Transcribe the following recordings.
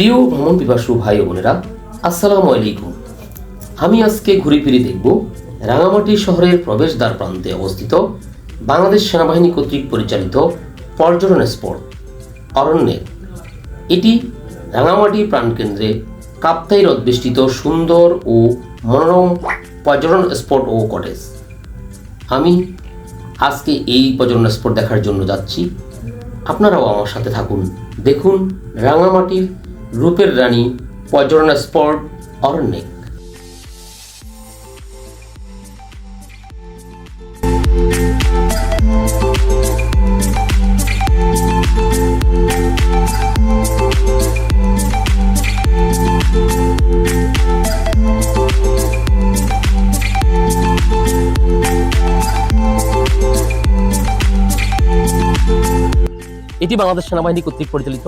প্রিয় ভ্রমণ পিপাসু ভাই বোনেরা, আসসালামু আলাইকুম। আমি আজকে ঘুরে ফিরে দেখব রাঙামাটি শহরের প্রবেশদ্বার প্রান্তে অবস্থিত বাংলাদেশ সেনাবাহিনী কর্তৃক পরিচালিত পর্যটন স্পট অরণ্যের এটি রাঙামাটি প্রাণকেন্দ্রে কাপ্তাই হ্রদ বেষ্টিত সুন্দর ও মনোরম পর্যটন স্পট ও কটেজ। আমি আজকে এই পর্যটন স্পট দেখার জন্য যাচ্ছি। আপনারাও আমার সাথে থাকুন, দেখুন রাঙামাটির রূপের রানী পর্যটন স্পট অরণ্যে। এটি বাংলাদেশ সেনাবাহিনী কর্তৃক পরিচালিত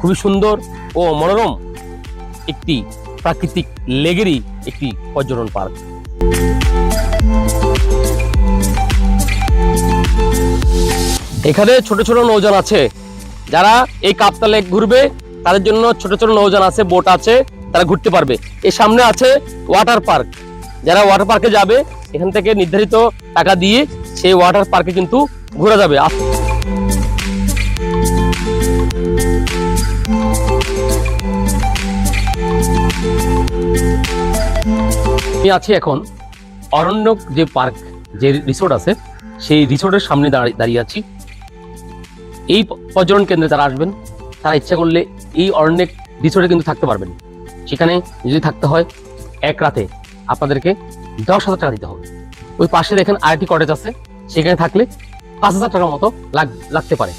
খুবই সুন্দর ও মনোরম একটি প্রাকৃতিক লেগেরই একটি পর্যটন পার্ক। এখানে ছোট ছোট নৌযান আছে। যারা এই কাপ্তা লেক ঘুরবে, তাদের জন্য ছোট ছোট নৌযান আছে, বোট আছে, তারা ঘুরতে পারবে। এর সামনে আছে ওয়াটার পার্ক। যারা ওয়াটার পার্কে যাবে, এখান থেকে নির্ধারিত টাকা দিয়ে সেই ওয়াটার পার্কে কিন্তু ঘোরা যাবে। আমি আছি এখন অরণ্যক যে পার্ক, যে রিসোর্ট আছে, সেই রিসোর্টের সামনে দাঁড়ি- দাঁড়িয়ে আছি। এই পর্যটন কেন্দ্রে যারা আসবেন, তারা ইচ্ছা করলে এই অরণ্যক রিসোর্টে কিন্তু থাকতে পারবেন। সেখানে যদি থাকতে হয়, এক রাতে আপনাদেরকে দশ হাজার টাকা দিতে হবে। ওই পাশে দেখেন আরেকটি কটেজ আছে, সেখানে থাকলে পাঁচ হাজার টাকার মতো লাগ, লাগতে পারে।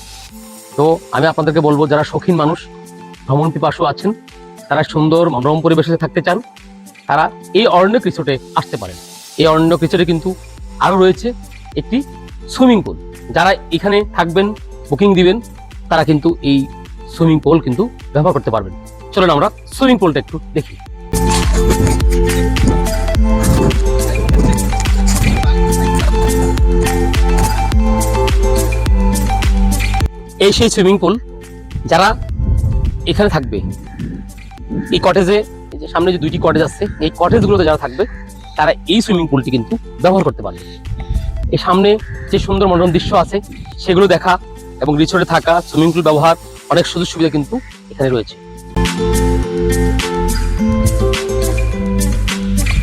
তো আমি আপনাদেরকে বলব, যারা শৌখিন মানুষ ভ্রমণ পিপাসু আছেন, তারা সুন্দর মনোরম পরিবেশে থাকতে চান তারা এই অরণ্য রিসোর্টে আসতে পারেন। এই অরণ্যক রিসোর্টে কিন্তু আরও রয়েছে একটি সুইমিং পুল যারা এখানে থাকবেন বুকিং দিবেন, তারা কিন্তু এই সুইমিং পুল কিন্তু ব্যবহার করতে পারবেন। চলুন আমরা সুইমিং পুলটা একটু দেখি। এই সেই সুইমিং পুল যারা এখানে থাকবে, এই কটেজে যে সামনে যে দুইটি কটেজ আছে এই কটেজগুলোতে যারা থাকবে তারা এই সুইমিং পুলটি কিন্তু ব্যবহার করতে পারবে। এই সামনে যে সুন্দর মনোরম দৃশ্য আছে সেগুলো দেখা এবং রিসোর্টে থাকা সুইমিং পুল ব্যবহার অনেক সুযোগ সুবিধা কিন্তু এখানে রয়েছে।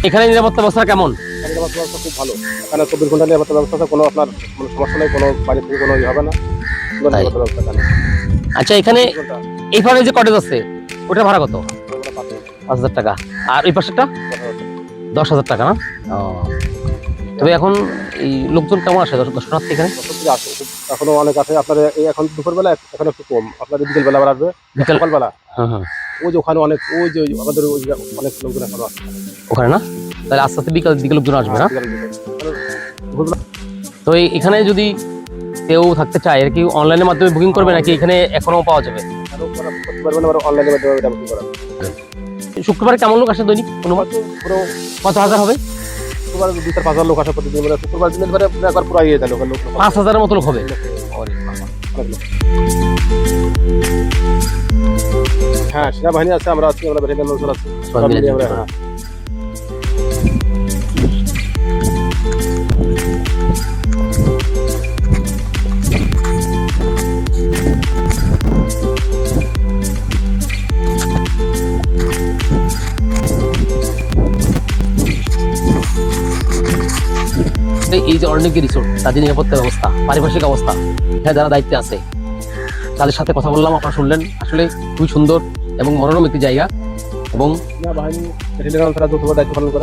এখানে নিরাপত্তা ব্যবস্থা কেমন? নিরাপত্তা ব্যবস্থা খুব ভালো। এখানে চব্বিশ ঘণ্টা নিরাপত্তা ব্যবস্থা কোনো আপনার কোনো সমস্যা নেই কোনো বাইরে থেকে কোনো ইয়ে হবে না। এখানে। আচ্ছা এখানে ঘণ্টা। যে কটেজ আছে ওটা ভাড়া কত। পাঁচ হাজার টাকা। আর এই পাশেরটা? দশ হাজার টাকা না? ও। তবে এখন এই লোকজন কেমন আসে? দর্শ- দর্শনার্থী এখানে? এখনও অনেক আছে। আপনার এখন দুপুরবেলা এখন একটু কম। আপনার বিকেল বেলা আবার আসবে? বিকেল সকালবেলা? হ্যাঁ হ্যাঁ। ওই যে ওখানে অনেক ওই যে আমাদের ওই অনেক লোকজন এখনও আছে। ওখানে না? তাহলে আস্তে আস্তে বিকাল দিকে লোকজন আসবে না? তো এখানে যদি কেউ থাকতে চায় এর কি অনলাইনের মাধ্যমে বুকিং করবে নাকি এখানে এখনও পাওয়া যাবে? আরও ওরা করতে পারবেন আবার অনলাইনে মাধ্যমে বুকিং করা শুক্রবারে কেমন লোক আসে দৈনিক? অনুমান? পুরো কত হাজার হবে? শুক্রবার দুই চার পাঁচ হাজার লোক আসে প্রতিদিন মানে শুক্রবার দিনের পরে একবার পুরো ইয়ে যায় লোকের লোক। পাঁচ হাজারের মতো লোক হবে। হ্যাঁ সেনাবাহিনী আছে আমরা আছি আমরা ব্যাটালিয়ন লোকজন আছি। আমরা হ্যাঁ। যে অরণ্যকে রিসোর্ট তাদের নিরাপত্তা ব্যবস্থা পারিপার্শ্বিক অবস্থা হ্যাঁ যারা দায়িত্বে আছে তাদের সাথে কথা বললাম আপনারা শুনলেন। আসলে খুবই সুন্দর এবং মনোরম একটি জায়গা এবং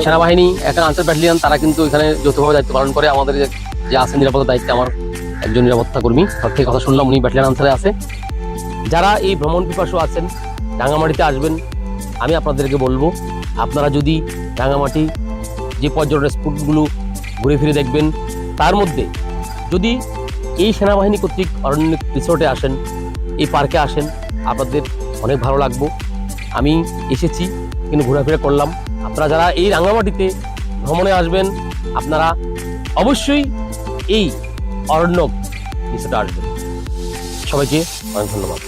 সেনাবাহিনী একটা আনসার ব্যাটালিয়ন তারা কিন্তু এখানে যৌথভাবে দায়িত্ব পালন করে। আমাদের যে- যে আছে নিরাপত্তা দায়িত্বে আমার একজন নিরাপত্তা কর্মী তার থেকে কথা শুনলাম উনি ব্যাটালিয়ন আনসারে আছে। যারা এই ভ্রমণ পিপাসু আছেন রাঙামাটিতে আসবেন আমি আপনাদেরকে বলব আপনারা যদি রাঙামাটি যে পর্যটন স্পটগুলো ঘুরে ফিরে দেখবেন তার মধ্যে যদি এই সেনাবাহিনী কর্তৃক অরণ্য রিসোর্টে আসেন, এই পার্কে আসেন, আপনাদের অনেক ভালো লাগবো। আমি এসেছি, কিন্তু ঘোরাফেরা করলাম। আপনারা যারা এই রাঙামাটিতে ভ্রমণে আসবেন, আপনারা অবশ্যই এই অরণ্য রিসোর্টে আসবেন। সবাইকে অনেক ধন্যবাদ।